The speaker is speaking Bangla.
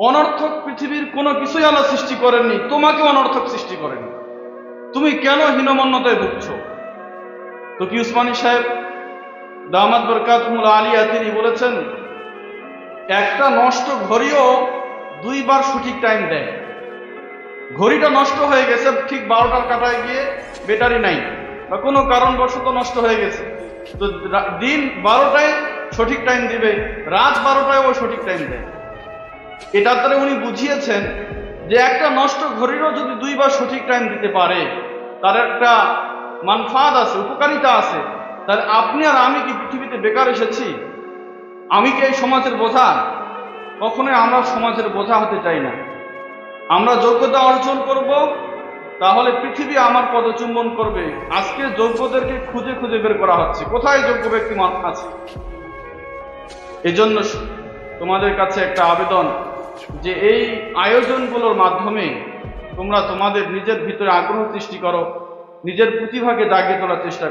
অনর্থক পৃথিবীর কোনো কিছুই আল্লাহ সৃষ্টি করেননি তোমাকে অনর্থক সৃষ্টি করেনি তুমি কেন হীনমন্যতায় ভুগছ? তো কি উসমানী সাহেব দামাদ বরকাতমুল আলিয়া তিনি বলেছেন, একটা নষ্ট ঘড়িও দুইবার সঠিক টাইম দেয়। ঘড়িটা নষ্ট হয়ে গেছে, ঠিক বারোটার কাটায় গিয়ে ব্যাটারি নাই, বা কোনো কারণবশত নষ্ট হয়ে গেছে। তো দিন বারোটায় সঠিক টাইম দিবে, রাত বারোটায় ও সঠিক টাইম দেয়। এটার দ্বারা উনি বুঝিয়েছেন যে একটা নষ্ট ঘড়িরও যদি দুইবার সঠিক টাইম দিতে পারে, তার একটা মানফাদ আছে, উপকারিতা আছে, তাহলে আপনি আর আমি কি পৃথিবীতে বেকার এসেছি? আমি কি এই সমাজের বোঝা? কখনোই আমরা সমাজের বোঝা হতে চাই না। আমরা যোগ্যতা অর্জন করব, তাহলে পৃথিবী আমার পদচুম্বন করবে। আজকে যোগ্যদেরকে খুঁজে খুঁজে বের করা হচ্ছে। কোথায় যোগ্য ব্যক্তি আছে? এজন্য তোমাদের কাছে একটা আবেদন। যে এই আয়োজনগুলোর মাধ্যমে তোমরা তোমাদের নিজের ভিতরে আগ্রহ সৃষ্টি করো, নিজের প্রতিভাকে জাগিয়ে তোলার চেষ্টা করো।